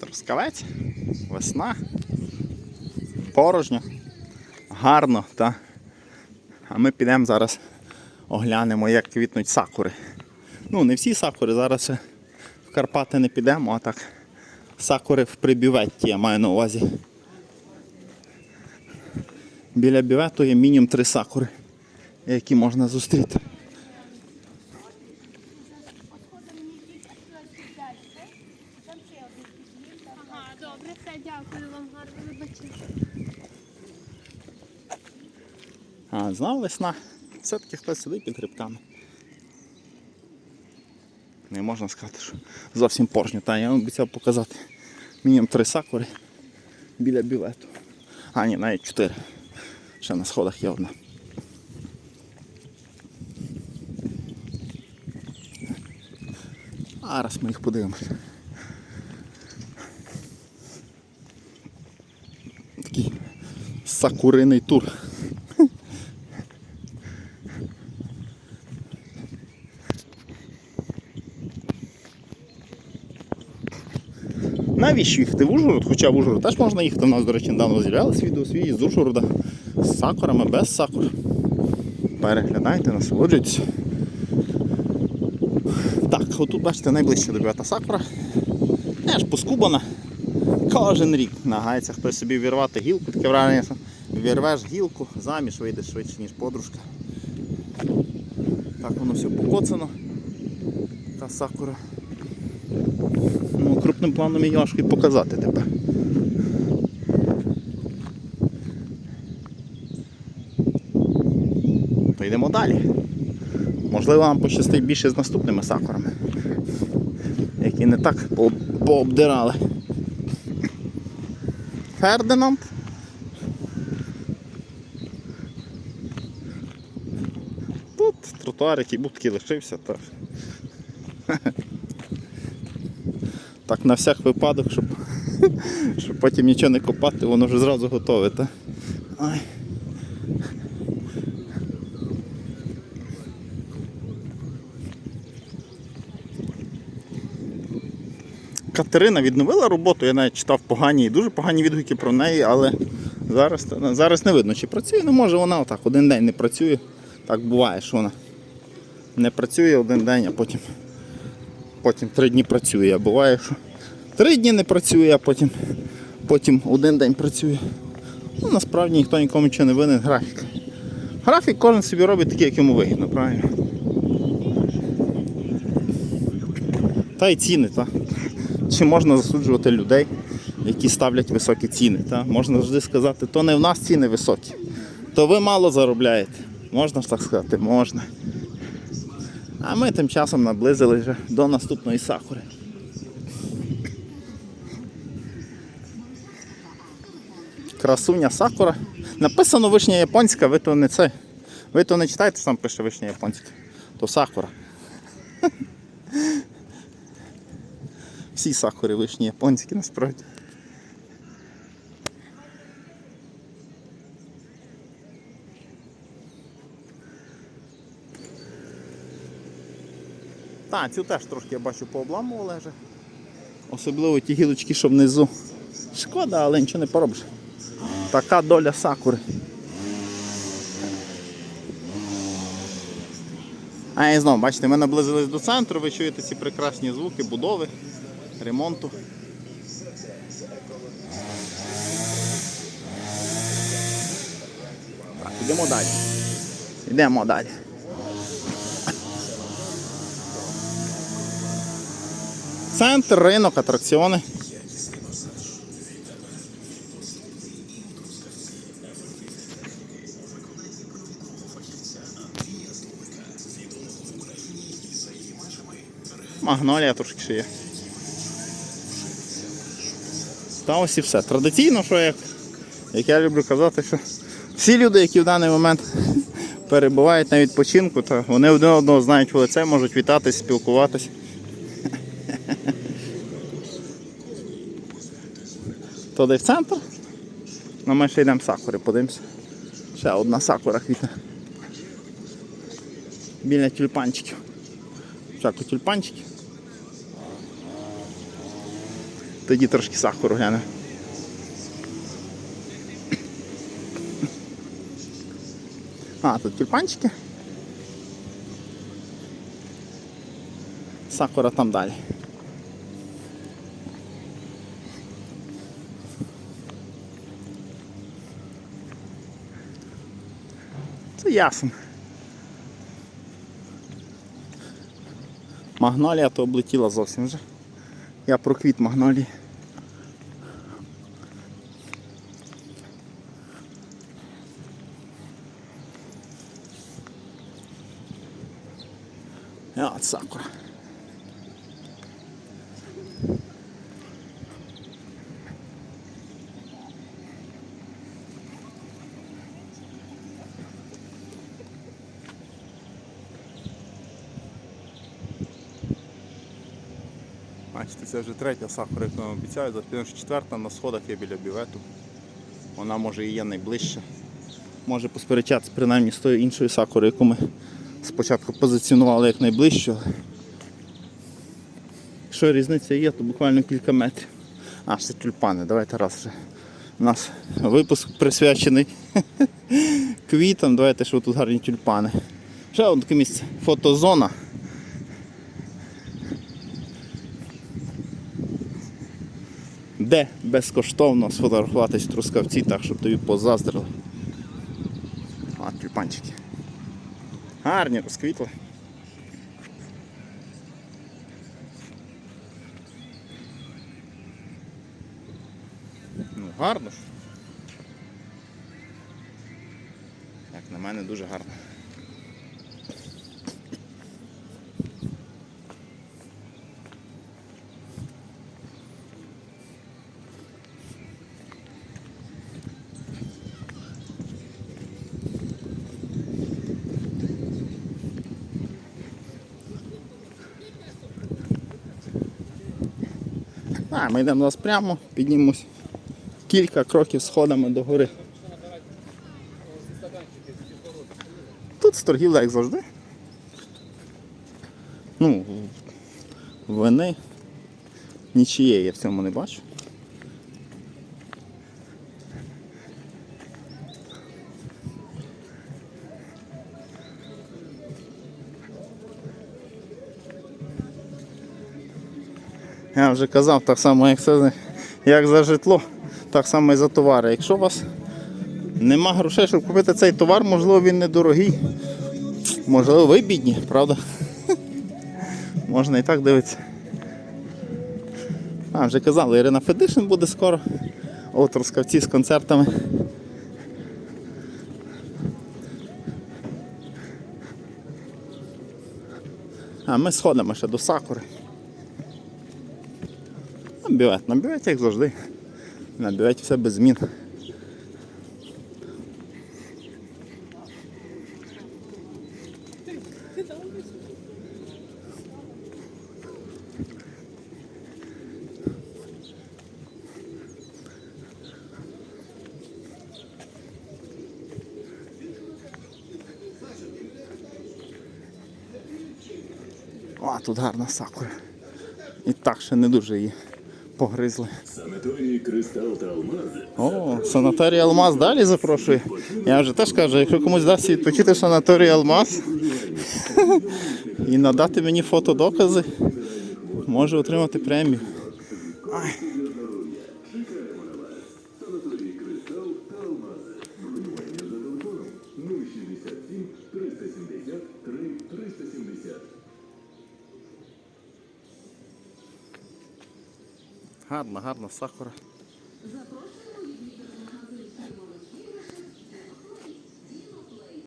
Трускавець, весна, порожньо, гарно, та? А ми підемо зараз оглянемо, як квітнуть сакури. Ну, не всі сакури, зараз в Карпати не підемо, а так сакури в прибюветті, я маю на увазі. Біля бювету є мінімум три сакури, які можна зустріти. Ага, добре, все, дякую вам гарно вибачте. А, знав весна. Все-таки хтось сидить під грибками. Не можна сказати, що зовсім порожньо. Та я вам обіцяв показати. Мінімум три сакури біля бювету. А, ні, навіть чотири. Ще на сходах є одна. А раз ми їх подивимося. Такий сакуриний тур. Навіщо їхати в Ужгород? Хоча в Ужгород теж можна їхати. У нас, до речі, недавно з'являлись відео свої з Ужгорода з сакурами, без сакур. Переглядайте, насолоджуйтесь. Так, отут бачите найближче до бювета сакура. Теж поскубана. Кожен рік нагається хтось собі вірвати гілку, таке враження. що Вірвеш гілку, заміж вийдеш швидше, ніж подружка. Так воно все покоцано. Та сакура. Крупним планом і показати тепер. То йдемо далі. Можливо, нам пощастить більше з наступними сакурами, які не так пообдирали. Фердинанд. Тут тротуар, який був такий лишився, так. Так на всяк випадок, щоб, щоб потім нічого не копати, воно вже зразу готове. Та? Ай. Катерина відновила роботу, я навіть читав погані, дуже погані відгуки про неї, але зараз, зараз не видно, чи працює. Ну може вона отак один день не працює. Так буває, що вона не працює один день, а потім потім три дні працює. Буває, що три дні не працює, а потім, потім один день працює. Ну, насправді ніхто нікому нічого не винен графік. Графік кожен собі робить такий, як йому вигідно, правильно? Та й ціни, так. Чи можна засуджувати людей, які ставлять високі ціни? Та? Можна завжди сказати, то не в нас ціни високі, то ви мало заробляєте. Можна ж так сказати? Можна. А ми тим часом наблизили вже до наступної сакури. Красуня сакура. Написано вишня японська, ви то не це. Ви то не читаєте, там пише вишня японська. То сакура. Всі сакури вишні японські насправді. Так, цю теж трошки я бачу пообламували вже. Особливо ті гілочки, що внизу. Шкода, але нічого не поробиш. Така доля сакури. А і знову, бачите, ми наблизились до центру, ви чуєте ці прекрасні звуки будови, ремонту. Так, йдемо далі. Йдемо далі. Центр, ринок, атракціони. Магнолія трошки ще є. Та ось і все. Традиційно, що як, як я люблю казати, що всі люди, які в даний момент перебувають на відпочинку, то вони один одного знають в лице, можуть вітатись, спілкуватись. Туди в центр. Ну ми ще йдемо сакури, подивимося. Ще одна сакура квітне. Біля тюльпанчиків. Всяко тюльпанчики. Тоді трошки сахару гляне. А, тут тюльпанчики. Сакура там далі. Це ясно. Магнолія то облетіла зовсім вже. Я про квіт магнолії. От сакура. Бачите, це вже третя сакура, яку я вам обіцяю. Запевнено, що четверта на сходах є біля бівету. Вона може і є найближча. Може посперечатися принаймні з тою іншою сакурою, яку ми спочатку позиціонували як найближчу. Якщо різниця є, то буквально кілька метрів. А, це тюльпани. Давайте раз вже. У нас випуск присвячений квітам. Давайте, що тут гарні тюльпани. Ще одне таке місце. Фотозона. Де безкоштовно сфотографуватись трускавці, так щоб тобі позаздрили. А, тюльпанчики. Гарні розквітли. Ну, гарно ж. Як на мене дуже гарно. А, ми йдемо зараз прямо, піднімемось кілька кроків сходами до гори. Тут торгівля, як завжди. Ну, вини нічієї я в цьому не бачу. Я вже казав, так само, як, це, як за житло, так само і за товари. Якщо у вас нема грошей, щоб купити цей товар, можливо, він недорогий. Можливо, ви бідні, правда? Можна і так дивитися. А, вже казали, Ірина Федишин буде скоро. От Трускавці з концертами. А ми сходимо ще до Сакури. На бювет, як завжди. На все без змін. О, тут гарна сакура. І так ще не дуже її погризли. Санаторій Кристал та Алмаз О, санаторій Алмаз далі запрошує. Я вже теж кажу, якщо комусь дасть відпочити санаторій Алмаз і надати мені фотодокази, може отримати премію. Ай. Гарна, гарна сакура.